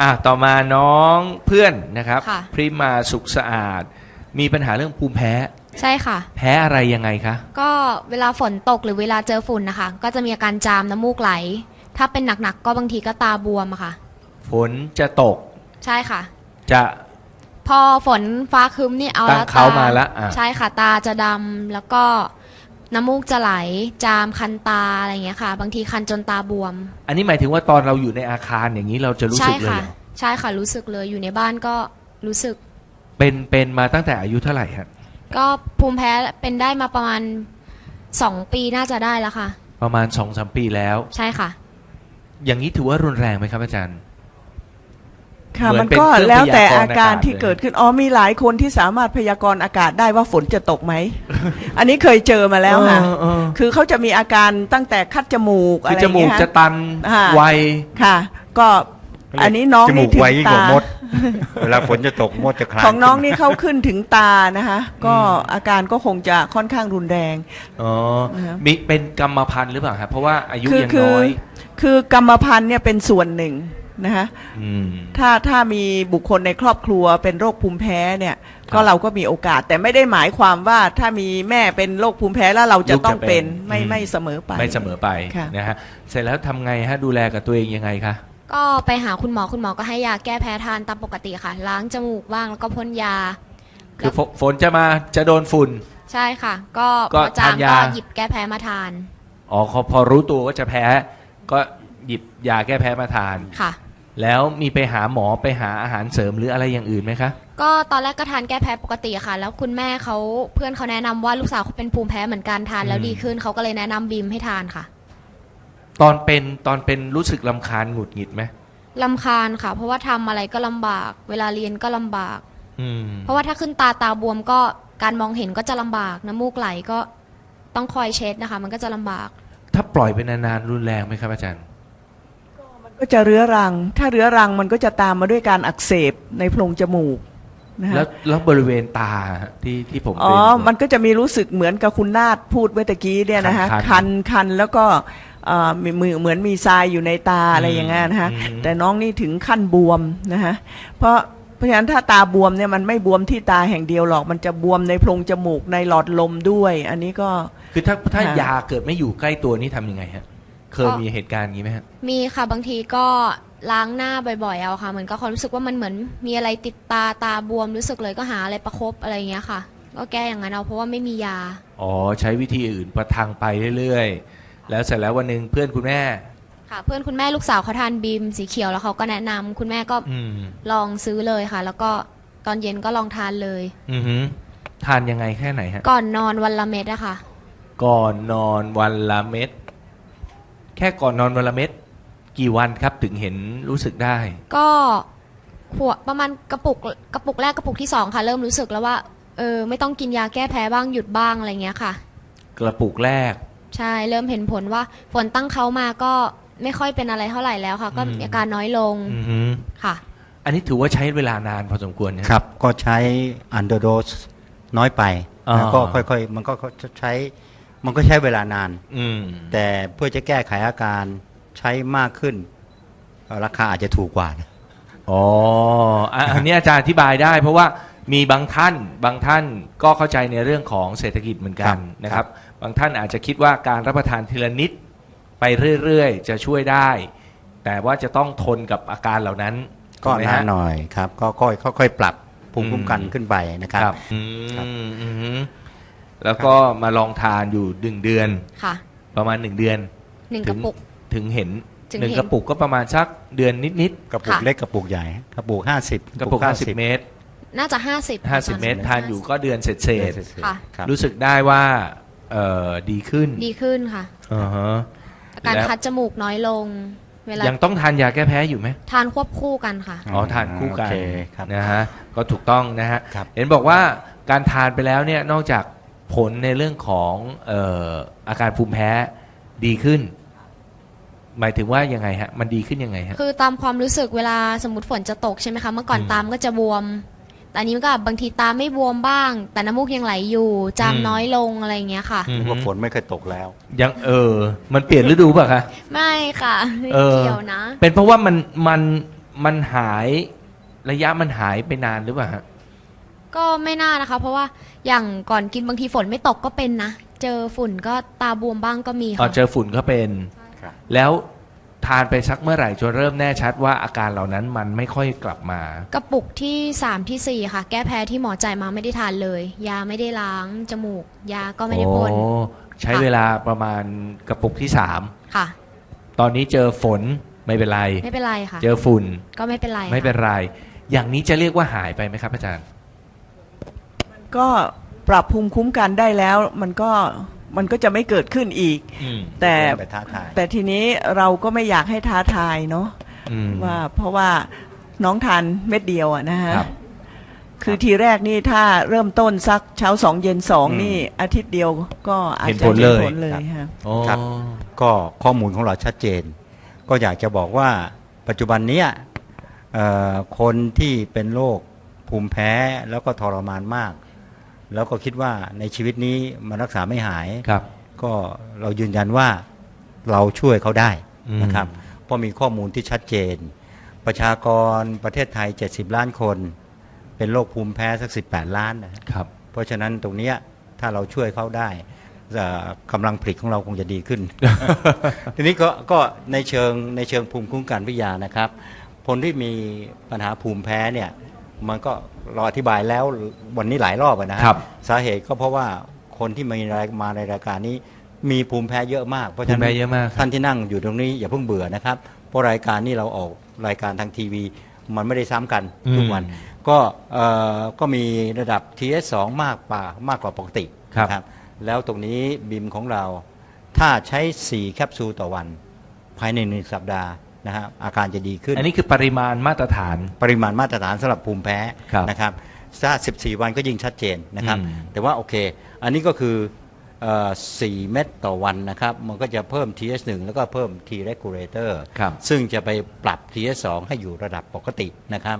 อะต่อมาน้องเพื่อนนะครับค่ะ พริมาสุขสะอาด มีปัญหาเรื่องภูมิแพ้ ใช่ค่ะ แพ้อะไรยังไงคะก็เวลาฝนตกหรือเวลาเจอฝุ่นนะคะ ก็จะมีอาการจามน้ำมูกไหล ถ้าเป็นหนักๆก็บางทีก็ตาบวมอะค่ะ ฝนจะตกใช่ค่ะ จะ พอฝนฟ้าครึ้มนี่เอาตั้งแล้วเขาตามาละอะ ใช่ค่ะ ตาจะดำแล้วก็ น้ำมูกจะไหล จามคันตาอะไรอย่างเงี้ยค่ะ บางทีคันจนตาบวม อันนี้หมายถึงว่าตอนเราอยู่ในอาคารอย่างนี้เราจะรู้ใช่สึกเลยค่ะ เหรอใช่ค่ะรู้สึกเลยอยู่ในบ้านก็รู้สึก เป็นเป็นมาตั้งแต่อายุเท่าไหร่ฮะก็ภูมิแพ้เป็นได้มาประมาณสองปีน่าจะได้แล้วค่ะ ประมาณสองสามปีแล้ว ใช่ค่ะ อย่างนี้ถือว่ารุนแรงไหมครับอาจารย์ ค่ะเหมือนมันเป็นก็เครื่องแล้วแต่พยากรณ์อาการอากาศที่เลยเกิดขึ้นอ๋อมีหลายคนที่สามารถพยากรณ์อากาศได้ว่าฝนจะตกไหม อันนี้เคยเจอมาแล้วค่ะ เออเออคือเขาจะมีอาการตั้งแต่คัดจมูกคืออะไรจมูกเงี้ยจะตันอ่า ไว ค่ะ ก็อันนี้น้องจมูนี่กถึไวงยิ่งกตา ว่ามด เวลาฝนจะตกมดจะคลานของน้องขึ้นี่เข้าขึ้นถึงตานะคะ ก็อาการก็คงจะค่อนข้างรุนแรง อ๋อนะครับ มีเป็นกรรมพันธุ์หรือเปล่าครับเพราะว่าอายุคือยังคืน้อย คือกรรมพันธุ์เนี่ยเป็นส่วนหนึ่ง นะคะมถ้าถ้ามีบุคคลในครอบครัวเป็นโรคภูมิแพ้เนี่ยครับก็เราก็มีโอกาส แต่ไม่ได้หมายความว่าถ้ามีแม่เป็นโรคภูมิแพ้แล้วเราจะลูกจะต้องเป็นเป็นไม่อืมไม่เสมอไปไม่เสมอไปค่ะนะฮะเสร็จแล้วทำไงฮะดูแลกับตัวเองยังไงคะก็ไปหาคุณหมอคุณหมอก็ให้ยาแก้แพ้ทานตามปกติค่ะ ล้างจมูกบ้างแล้วก็พ่นยา คือฝฝนจะมาจะโดนฝุ่น ใช่ค่ะ ก็ก็พอจามทานยาก็หยิบแก้แพ้มาทานอ๋อพอพอรู้ตัวว่าจะแพ้ ก็หยิบยาแก้แพ้มาทานค่ะ แล้วมีไปหาหมอไปหาอาหารเสริมหรืออะไรอย่างอื่นไหมคะ ก็ตอนแรกก็ทานแก้แพ้ปกติค่ะ แล้วคุณแม่เขาเพื่อนเขาแนะนำว่าลูกสาวเขาเป็นภูมิแพ้เหมือนกันทาน แล้วอืมดีขึ้นเขาก็เลยแนะนำบีมให้ทานค่ะตอนเป็นตอนเป็นรู้สึกลำคาญหงุดหงิดไหมลำคาญค่ะ เพราะว่าทำอะไรก็ลำบาก เวลาเรียนก็ลำบาก อืม เพราะว่าถ้าขึ้นตาตาบวมก็การมองเห็นก็จะลำบากน้ำมูกไหลก็ต้องคอยเช็ดนะคะ มันก็จะลำบาก ถ้าปล่อยไปนานๆรุนแรงไหมครับอาจารย์ ก็จะเรื้อรัง ถ้าเรื้อรังมันก็จะตามมาด้วยการอักเสบในโพรงจมูกนะคะแล้วแล้วบริเวณตาฮะที่ที่ผมอ๋อ เป็นมันก็จะมีรู้สึกเหมือนกับคุณนาฏพูดเมื่อตะกี้เนี่ยนะคะคันๆคันคันแล้วก็เอ่อมีมือเหมือนมีทรายอยู่ในตาอะไรอย่างเงี้ยนะคะอืม แต่น้องนี่ถึงขั้นบวมนะคะเพราะเพราะฉะนั้นถ้าตาบวมเนี่ยมันไม่บวมที่ตาแห่งเดียวหรอก มันจะบวมในโพรงจมูกในหลอดลมด้วย อันนี้ก็ คือถ้าถ้าค่ะ ยาเกิดไม่อยู่ใกล้ตัวนี่ทำยังไงฮะ เคยก็มีเหตุการณ์อย่างนี้ไหมฮะ มีค่ะบางทีก็ล้างหน้าบ่อยๆเอาค่ะเหมือนก็ความรู้สึกว่ามันเหมือนมีอะไรติดตาตาบวมรู้สึกเลยก็หาอะไรประคบอะไรอย่างเงี้ยค่ะ ก็แก้อย่างนั้นเอาเพราะว่าไม่มียา อ๋อ ใช้วิธีอื่นประทังไปเรื่อยๆ แล้วเสร็จแล้ววันหนึ่งเพื่อนคุณแม่ ค่ะ เพื่อนคุณแม่ลูกสาวเขาทานบีมสีเขียวแล้วเขาก็แนะนำคุณแม่ก็อืม ลองซื้อเลยค่ะ แล้วก็ตอนเย็นก็ลองทานเลย อือหือทานยังไงแค่ไหนฮะ ก่อนนอนวันละเม็ดอะค่ะ ก่อนนอนวันละเม็ด แค่ก่อนนอนวันละเม็ดกี่วันครับถึงเห็นรู้สึกได้ ก็ขวดประมาณกระปุกกระปุกแรกกระปุกที่สองค่ะเริ่มรู้สึกแล้วว่าเออไม่ต้องกินยาแก้แพ้บ้างหยุดบ้างอะไรเงี้ยค่ะ กระปุกแรก ใช่เริ่มเห็นผลว่าฝนตั้งเขามาก็ไม่ค่อยเป็นอะไรเท่าไหร่แล้วค่ะ ก็อืม มีอาการน้อยลงอือหือค่ะ อันนี้ถือว่าใช้เวลานานพอสมควรนะ ครับก็ใช้อันเดอร์โดสน้อยไป อ่า แล้วก็ค่อยๆ มันก็ใช้ มันก็ใช้เวลานาน อืม แต่เพื่อจะแก้ไขอาการใช้มากขึ้น ราคาอาจจะถูกกว่านะ อ๋ออะอันนี้อาจารย์อธิบายได้ เพราะว่ามีบางท่านบางท่านก็เข้าใจในเรื่องของเศรษฐกิจเหมือนกันนะครับ บางท่านอาจจะคิดว่าการรับประทานทีละนิดไปเรื่อยๆ จะช่วยได้ แต่ว่าจะต้องทนกับอาการเหล่านั้นก็ถูไหมนานฮะ หน่อยครับ ก็ค่อยค่อยๆปรับภูมิคุ้มกันอืมขึ้นไปนะครับ ครับ อืครับมอืม แล้วก็มาลองทานอยู่หนึ่งเดือน ค่ะประมาณหนึ่งเดือนหนึ่งถึกงระปุก ถึงเห็นถึงหนึ่งเห็น กระปุกก็ประมาณสักเดือนนิด กระปุกค่ะ เล็กกระปุกใหญ่กระปุกห้าสิบๆ กระปุก 50 เมตร น่าจะห้าสิบ50 เมตร ทานอยู่ก็เดือนเศษๆค่ะ ครับรู้สึกได้ว่าเอ่อดีขึ้นดีขึ้นค่ะ อ่าฮะ อาการแล้ว คัดจมูกน้อยลง เวลายังต้องทานยาแก้แพ้อยู่ไหมทานควบคู่กันค่ะ อ๋อทานคู่กันโอเคครับนะฮะก็ถูกต้องนะฮะครับ เห็นบอกว่าการทานไปแล้วเนี่ยนอกจาก ผลในเรื่องของเอ่ออาการภูมิแพ้ดีขึ้น หมายถึงว่ายังไงฮะ มันดีขึ้นยังไงฮะ คือตามความรู้สึกเวลาสมมติฝนจะตกใช่ไหมคะ เมื่อก่อนอืมตามก็จะบวม แต่อันนี้มันก็บางทีตาไม่บวมบ้าง แต่น้ำมูกยังไหลอยู่จามอืม น้อยลงอะไรอย่างเงี้ยค่ะอืมว่าฝนไม่เคยตกแล้ว ยังเออ มันเปลี่ยนฤดูป่ะคะ ไม่ค่ะไม่เออ เกี่ยวนะ เป็นเพราะว่ามันมันมันหายระยะมันหายไปนานหรือเปล่าฮะ ก็ไม่น่านะคะ เพราะว่าอย่างก่อนกินบางทีฝนไม่ตกก็เป็นนะ เจอฝุ่นก็ตาบวมบ้างก็มีอ๋อค่ะ เจอฝุ่นก็เป็น ครับ แล้วทานไปสักเมื่อไหร่จนเริ่มแน่ชัดว่าอาการเหล่านั้นมันไม่ค่อยกลับมา กระปุกที่ 3 ที่4 ค่ะ แก้แพ้ที่หมอจ่ายมาไม่ได้ทานเลย ยาไม่ได้ล้าง จมูก ยาก็ไม่ได้พ่น โอ้ใช้ค่ะ เวลาประมาณกระปุกที่สามค่ะตอนนี้เจอฝนไม่เป็นไร ไม่เป็นไรค่ะ เจอฝุ่นก็ไม่เป็นไรไม่เป็นค่ะไร อย่างนี้จะเรียกว่าหายไปไหมครับอาจารย์ ก็ปรับภูมิคุ้มกันได้แล้ว มันก็มันก็จะไม่เกิดขึ้นอีก อืมแต่ ไปท้าทายแต่ทีนี้เราก็ไม่อยากให้ท้าทายเนาะอืม ว่าเพราะว่าน้องทานเม็ดเดียวอะนะฮะครับคือทีแรกนี่ถ้าเริ่มต้นสักเช้าสองเย็นสองอืมนี่อาทิตย์เดียวก็อาจเห็นจะผลเลยผลเลยฮะโอ้ครับ ก็ข้อมูลของเราชัดเจน ก็อยากจะบอกว่าปัจจุบันเนี้ยเอ่อคนที่เป็นโรคภูมิแพ้แล้วก็ทรมานมาก แล้วก็คิดว่าในชีวิตนี้มันรักษาไม่หายครับ ก็เรายืนยันว่าเราช่วยเขาได้อืมนะครับ เพราะมีข้อมูลที่ชัดเจน ประชากรประเทศไทย 70 ล้านคน เป็นโรคภูมิแพ้สัก 18 ล้านนะฮะครับ เพราะฉะนั้นตรงเนี้ยถ้าเราช่วยเขาได้เอ่อกำลังผลิตของเราคงจะดีขึ้น ทีนี้ก็ก็ในเชิงในเชิงภูมิคุ้มกันวิทยานะครับคนที่มีปัญหาภูมิแพ้เนี่ย มันก็เราอธิบายแล้ววันนี้หลายรอบอะนะฮะครับสาเหตุก็เพราะว่าคนที่มาในรายมาในรายการนี้มีภูมิแพ้เยอะมากเพราะภูฉะมินั้แพ้นเยอะมากครับ ท่านที่นั่งอยู่ตรงนี้อย่าเพิ่งเบื่อนะครับ เพราะรายการนี้เราออกรายการทางทีวี มันไม่ได้ซ้ำกันทุกวัน ก็เอ่อก็มีระดับ TS2 มากกว่ามากกว่าปกติครับ นะแล้วตรงนี้บิมของเราถ้าใช้ 4 แคปซูลต่อวัน ภายในหนึ่งสัปดาห์ นะฮะอาการจะดีขึ้น อันนี้คือปริมาณมาตรฐาน ปริมาณมาตรฐานสำหรับภูมิแพ้ครับนะครับถ้า14 วันก็ยิ่งชัดเจนนะครับ อืม แต่ว่าโอเค อันนี้ก็คือเอ่อ4เม็ดต่อวันนะครับ มันก็จะเพิ่ม TS1 แล้วก็เพิ่ม T regulator ครับซึ่งจะไปปรับ TS2 ให้อยู่ระดับปกตินะครับ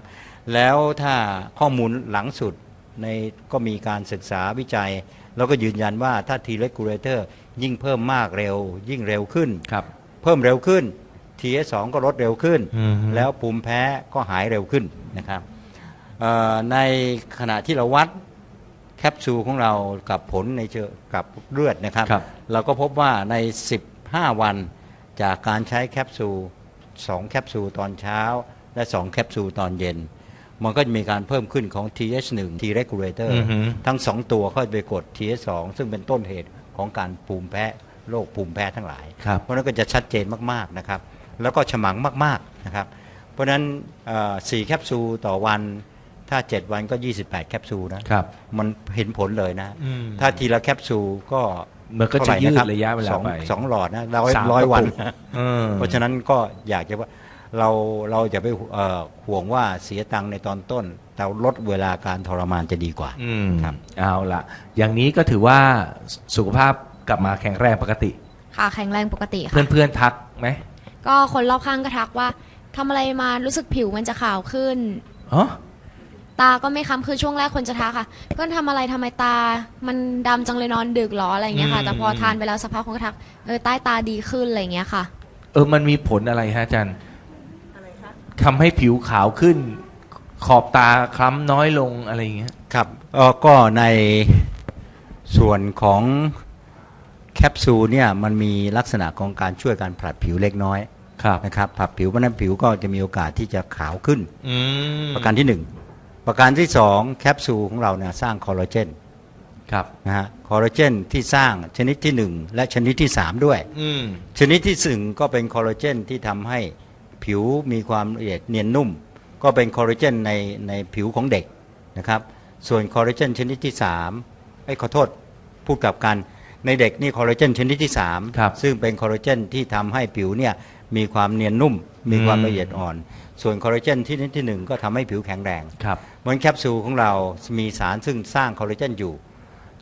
แล้วถ้าข้อมูลหลังสุดในก็มีการศึกษาวิจัย แล้วก็ยืนยันว่าถ้า T regulator ยิ่งเพิ่มมากเร็ว ยิ่งเร็วขึ้น ครับ เพิ่มเร็วขึ้น TS2 ก็ลดเร็วขึ้นอืมแล้วภูมิแพ้ก็หายเร็วขึ้นนะครับเอ่อในขณะที่เราวัดแคปซูลของเรากับผลในเชิงกับเลือดนะครับครับเราก็พบว่าใน 15 วันจากการใช้แคปซูล 2 แคปซูลตอนเช้า และ 2 แคปซูลตอนเย็น มันก็จะมีการเพิ่มขึ้นของ TH1 T regulator อือฮึทั้ง 2 ตัวก็ไปกด TH2 ซึ่งเป็นต้นเหตุของการภูมิแพ้โรคภูมิแพ้ทั้งหลายครับเพราะฉะนั้นก็จะชัดเจนมาก ๆ นะครับ แล้วก็ฉมังมากๆนะครับ เพราะฉะนั้นเอ่อ4แคปซูลต่อวันถ้า 7 วันก็ 28 แคปซูลนะครับ มันเห็นผลเลยนะอืมถ้าทีละแคปซูลก็มันก็จะเท่าไหยืดนคบระยะเวลาสองไปสองหลอดนะร้อยสามร้อยกระปุกวันเออเพราะฉะนั้นก็อยากจะว่าเราเราจะไปเอ่อห่วงว่าเสียตังค์ในตอนต้น แต่ลดเวลาการทรมานจะดีกว่าอืมครับเอาละอย่างนี้ก็ถือว่าสุขภาพกลับมาแข็งแรงปกติ ค่ะแข็งแรงปกติค่ะเพื่อนๆทักไหม ก็คนรอบข้างก็ทักว่าทำอะไรมารู้สึกผิวมันจะขาวขึ้นอ๋อตาก็ไม่ค้ำคือช่วงแรกคนจะทักค่ะเพื่อนทำอะไรทำไมตา มันดำจังเลยนอนดึกเหรออะไรอย่างเงี้ยค่ะ แต่พอทานไปแล้วสักพักคนก็ทักเออใต้ตาดีขึ้นอะไรอย่างเงี้ยค่ะ เออมันมีผลอะไรฮะอาจารย์ทำให้ผิวขาวขึ้น ขอบตาคล้ำน้อยลงอะไรอย่างเงี้ย ครับเอ่อก็ในส่วนของ แคปซูลเนี่ยมันมีลักษณะของการช่วยการผลัดผิวเล็กน้อยครับนะครับผลัดผิวเพราะฉะนั้นผิวก็จะมีโอกาสที่จะขาวขึ้น อืมประการที่หนึ่งประการที่สองแคปซูลของเราเนี่ยสร้างคอลลาเจนครับ นะฮะคอลลาเจนที่สร้างชนิดที่หนึ่งและชนิดที่สามด้วย อืม ชนิดที่สึ่งก็เป็นคอลลาเจนที่ทำให้ผิวมีความละเอียดเนียนนุ่ม ก็เป็นคอลลาเจนในในผิวของเด็กนะครับ ส่วนคอลลาเจนชนิดที่3ไอ้ยขอโทษพูดกลับกัน ในเด็กนี่คอลลาเจนชนิดที่ ครับ3 ซึ่งเป็นคอลลาเจนที่ทำให้ผิวเนี่ยมีความเนียนนุ่ม มีความอืม ละเอียดอ่อน ส่วนคอลลาเจนที่ชนิดที่หนึ่งก็ทำให้ผิวแข็งแรง ครับ เหมือนแคปซูลของเรามีสารซึ่งสร้างคอลลาเจนอยู่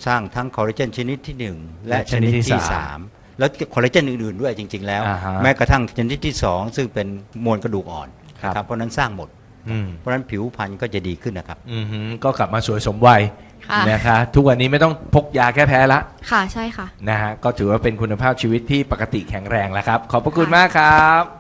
สร้างทั้งคอลลาเจนชนิดที่ 1 และชนิดที่3แล้วคอลลาเจนอื่นๆด้วยจริง ๆ แล้ว อ่าฮะแม้กระทั่งชนิดที่ 2 ซึ่งเป็นมวลกระดูกอ่อนครับนะเพราะฉะนั้นสร้างหมด อืมเพราะฉะนั้นผิวพรรณก็จะดีขึ้นนะครับ อืมฮึก็กลับมาสวยสมวัย ค่ะ นะคะทุกวันนี้ไม่ต้องพกยาแก้แพ้ละค่ะ ใช่ค่ะ นะฮะก็ถือว่าเป็นคุณภาพชีวิตที่ปกติแข็งแรงแล้วครับ ขอบพระคุณมากครับ